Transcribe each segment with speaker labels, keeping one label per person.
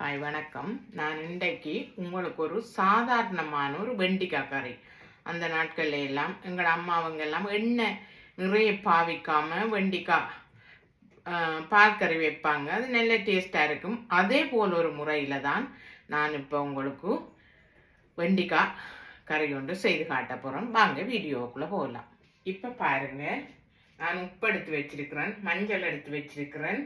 Speaker 1: Hi வணக்கம். நான் இன்றைக்கு உங்களுக்கு ஒரு சாதாரணமான ஒரு வெண்டிக்காய் கறி. அந்த நாட்கள்ல எல்லாம் எங்கள் அம்மாவங்க எல்லாம் எண்ணெய் நிறைய பாவிக்காம வெண்டிக்காய் பால் கறி வைப்பாங்க. அது நல்ல டேஸ்ட்டாக இருக்கும். அதே போல் ஒரு முறையில் தான் நான் இப்போ உங்களுக்கு வெண்டிக்காய் கறி ஒன்று செய்து காட்ட போகிறோம் வாங்க வீடியோவுக்குள்ளே போகலாம். இப்போ பாருங்கள் நான் உப்பு எடுத்து வச்சிருக்கிறேன் மஞ்சள் எடுத்து வச்சிருக்கிறேன்.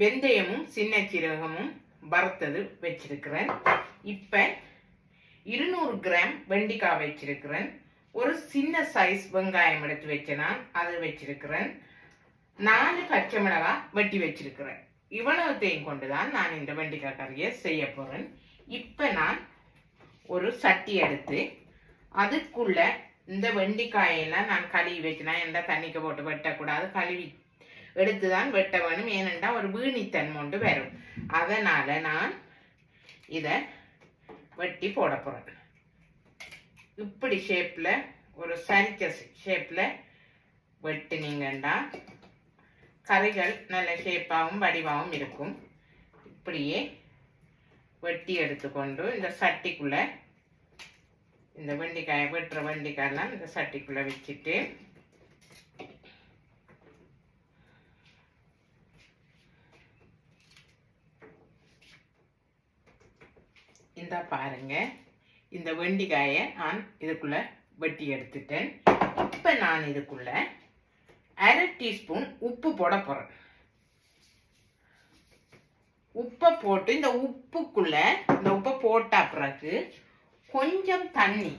Speaker 1: வெந்தயமும் சின்ன சீரகமும் வறுத்தது வச்சிருக்கிறேன். இப்போ இருநூறு கிராம் வெண்டிக்காய் வச்சிருக்கிறேன். ஒரு சின்ன சைஸ் வெங்காயம் எடுத்து வச்சேன் நான் அது வச்சிருக்கிறேன். நாலு பச்சை மிளகாய் வெட்டி வச்சிருக்கிறேன். இவ்வளவுத்தையும் கொண்டு தான் நான் இந்த வெண்டிக்காய் கறியை செய்ய போகிறேன் இப்போ நான் ஒரு சட்டி எடுத்து அதுக்குள்ள இந்த வெண்டிக்காயெல்லாம் நான் கழுவி வச்சினேன் எந்த தண்ணிக்கு போட்டு வெட்டக்கூடாது கழுவி எடுத்து தான் வெட்ட வேணும் ஏனென்றால் ஒரு வீணித்தன்மை உண்டு வரும் அதனால் நான் இதை வெட்டி போட போகிறேன் இப்படி ஷேப்பில் ஒரு சரிச்ச ஷேப்பில் வெட்டினீங்கன்னா கறிகள் நல்ல ஷேப்பாகவும் வடிவாகவும் இருக்கும். இப்படியே வெட்டி எடுத்துக்கொண்டு இந்த சட்டிக்குள்ளே இந்த வெண்டிக்காயை வெட்டுற வெண்டிக்காயெல்லாம் இந்த சட்டிக்குள்ளே வச்சுட்டு இந்த பாருங்க. இந்த வெண்டிக்காயை நான் இதுக்குள்ள வெட்டி எடுத்துட்டேன். இப்போ நான் இதுக்குள்ள அரை டீஸ்பூன் உப்பு போட போகிறேன் உப்பை போட்டு இந்த உப்புக்குள்ள இந்த உப்பை போட்ட பிறகு கொஞ்சம் தண்ணி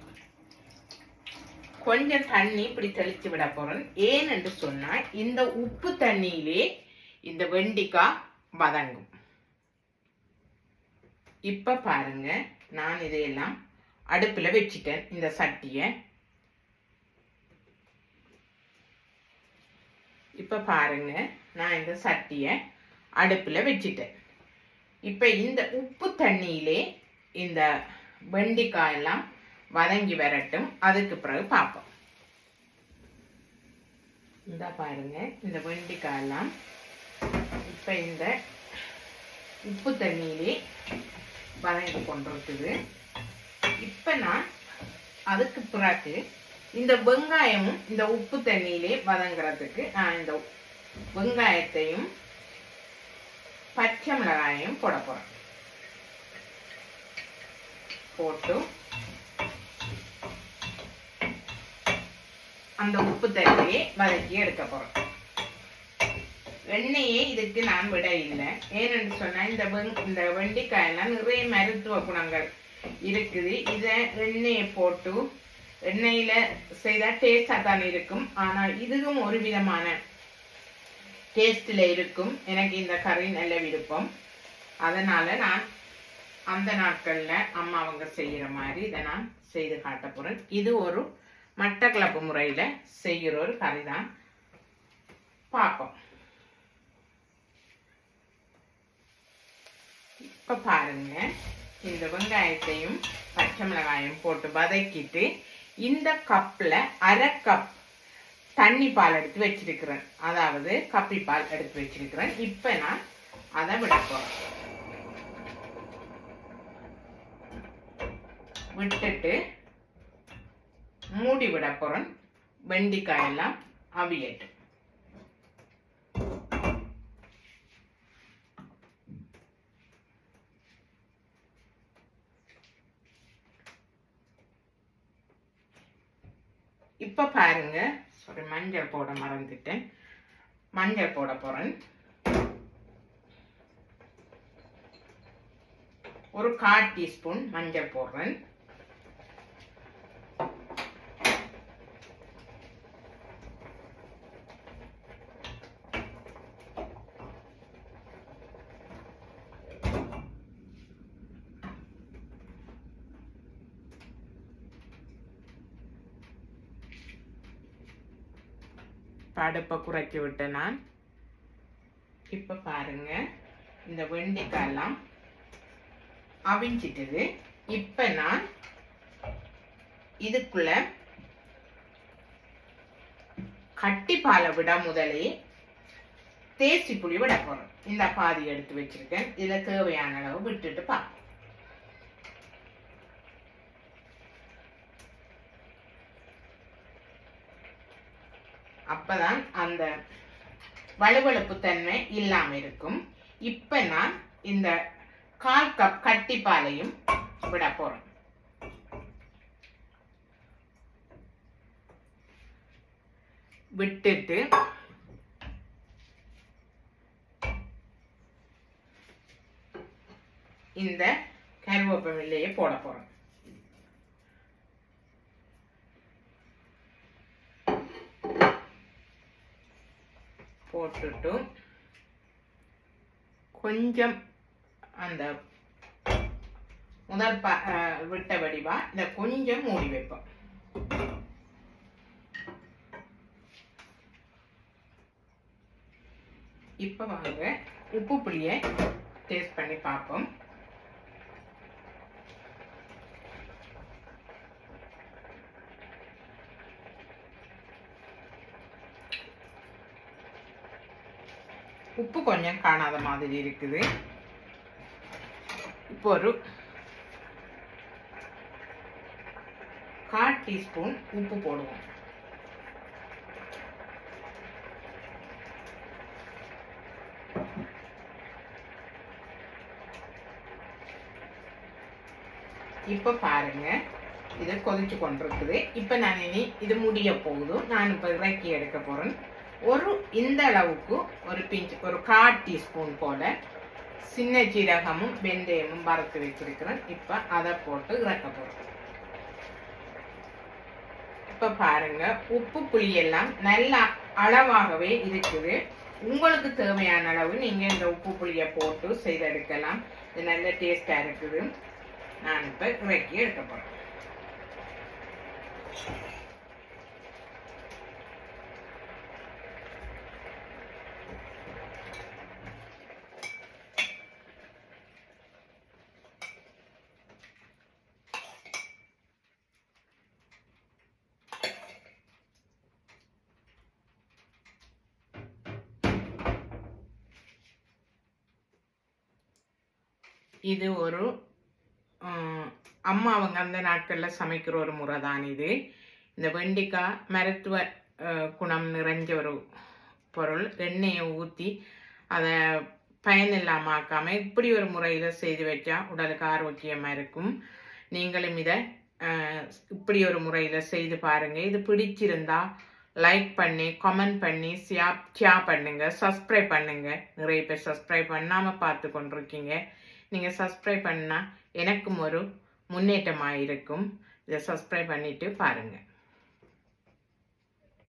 Speaker 1: கொஞ்சம் தண்ணி இப்படி தெளிச்சு விட போறேன். ஏனென்று சொன்னால் இந்த உப்பு தண்ணியிலே இந்த வெண்டிக்காய் வதங்கும். இப்போ பாருங்க நான் இதையெல்லாம் அடுப்பில் வச்சிட்டேன் இந்த சட்டியை. இப்போ பாருங்க நான் இந்த சட்டியை அடுப்பில் வச்சிட்டேன். இப்போ இந்த உப்பு தண்ணியிலே இந்த வெண்டிக்காயெல்லாம் வதங்கி வரட்டும் அதுக்கு பிறகு பார்ப்போம். இந்த பாருங்க இந்த வெண்டிக்காயெல்லாம் இப்போ இந்த உப்பு தண்ணியிலே வதங்கி கொண்டிருக்குது இப்போ நான் அதுக்கு பிறகு இந்த வெங்காயமும் இந்த உப்பு தண்ணியிலே வதங்குறதுக்கு நான் இந்த வெங்காயத்தையும் பச்சை மிளகாயையும் போட போகிறேன் போட்டு அந்த உப்பு தண்ணியை வதக்கி எடுக்க போகிறோம் எண்ணெயே இதுக்கு நான் விட இல்லை ஏனென்று சொன்னால் இந்த வெங் இந்த வெண்டிக்காயெல்லாம் நிறைய மருத்துவ குணங்கள் இருக்குது. இதை எண்ணெயை போட்டு எண்ணெயில் செய்தால் டேஸ்டாக தான் இருக்கும். ஆனால் இதுவும் ஒரு விதமான டேஸ்டில் இருக்கும். எனக்கு இந்த கறி நல்ல விருப்பம். அதனால் நான் அந்த நாட்களில் அம்மா அவங்க செய்கிற மாதிரி இதை நான் செய்து காட்ட போகிறேன் இது ஒரு மட்டக்கிழப்பு முறையில் செய்கிற ஒரு கறி தான் பார்ப்போம். இப்போ பாருங்க. இந்த வெங்காயத்தையும் பச்சை மிளகாயும் போட்டு வதக்கிட்டு இந்த கப்ல அரை கப் தண்ணி பால் எடுத்து வச்சிருக்கிறேன். அதாவது கப்பி பால் எடுத்து வச்சிருக்கிறேன். இப்ப நான் அதை விட விட்டுட்டு மூடி விட போகிறேன் வெண்டிக்காயெல்லாம் அவியட்டும். இப்போ பாருங்க. சாரி மஞ்சள் போட மறந்துட்டேன். மஞ்சள் போட போறேன். ஒரு கால் டீஸ்பூன் மஞ்சள் போடுறேன். அடுப்பை குறைச்சி விட்டேன் நான். இப்போ பாருங்க இந்த வெண்டைக்காயெல்லாம் அவிஞ்சிட்டது. இப்போ நான் இதுக்குள்ள கட்டி பாலை விட முதலே தேசி புளி விட போறோம் இந்த பாதி எடுத்து வச்சிருக்கேன். இதில் தேவையான அளவு விட்டுட்டு பார்ப்போம் அப்பதான் அந்த வலுவழுப்பு தன்மை இல்லாம இருக்கும். இப்ப நான் இந்த கால் கப் கட்டிப்பாலையும் விட போறேன். விட்டுட்டு இந்த கருவேப்பமில்லையே போட போறோம் போட்டுட்டு கொஞ்சம் அந்த முதல் ப விட்ட வடிவா இதை கொஞ்சம் மூடி வைப்போம். இப்போ வாங்க உப்பு புளியை டேஸ்ட் பண்ணி பார்ப்போம். உப்பு கொஞ்சம் காணாத மாதிரி இருக்குது. இப்போ ஒரு கால் டீஸ்பூன் உப்பு போடுவோம். இப்போ பாருங்க இதை கொதிச்சு கொண்டிருக்குது. இப்போ நான் இனி இது முடிய போகுது. நான் இப்போ இறக்கி எடுக்க போறேன். ஒரு இந்த அளவுக்கு ஒரு பிஞ்ச் ஒரு கால் டீஸ்பூன் போல சின்ன ஜீரகமும் வெந்தயமும் வறுத்து வச்சிருக்கிறேன். இப்போ அதை போட்டு இறக்க போறோம். இப்போ பாருங்க உப்பு புளி எல்லாம் நல்ல அளவாகவே இருக்குது. உங்களுக்கு தேவையான அளவு நீங்க இந்த உப்பு புளியை போட்டு செய்தெடுக்கலாம். இது நல்ல டேஸ்டா இருக்குது. நான் இப்போ இறக்கி எடுக்க போறேன். இது ஒரு அம்மா அவங்க அந்த நாட்களில் சமைக்கிற ஒரு முறை தான் இது. இந்த வெண்டிக்காய் மருத்துவ குணம் நிறைஞ்ச ஒரு பொருள். எண்ணெயை ஊற்றி அதை பயனில்லாமல் ஆக்காமல் இப்படி ஒரு முறையில் செய்து வச்சா உடலுக்கு ஆரோக்கியமாக இருக்கும். நீங்களும் இதை இப்படி ஒரு முறையில் செய்து பாருங்கள் இது பிடிச்சிருந்தா லைக் பண்ணி கமெண்ட் பண்ணி ஷியா ஷியா பண்ணுங்கள் சப்ஸ்கிரைப் பண்ணுங்கள் நிறைய பேர் சப்ஸ்கிரைப் பண்ணாமல் பார்த்து கொண்டிருக்கீங்க. நீங்கள் சப்ஸ்கிரைப் பண்ணால் எனக்கும் ஒரு முன்னேற்றமாக இருக்கும் இதை சப்ஸ்கிரைப் பண்ணிவிட்டு பாருங்கள்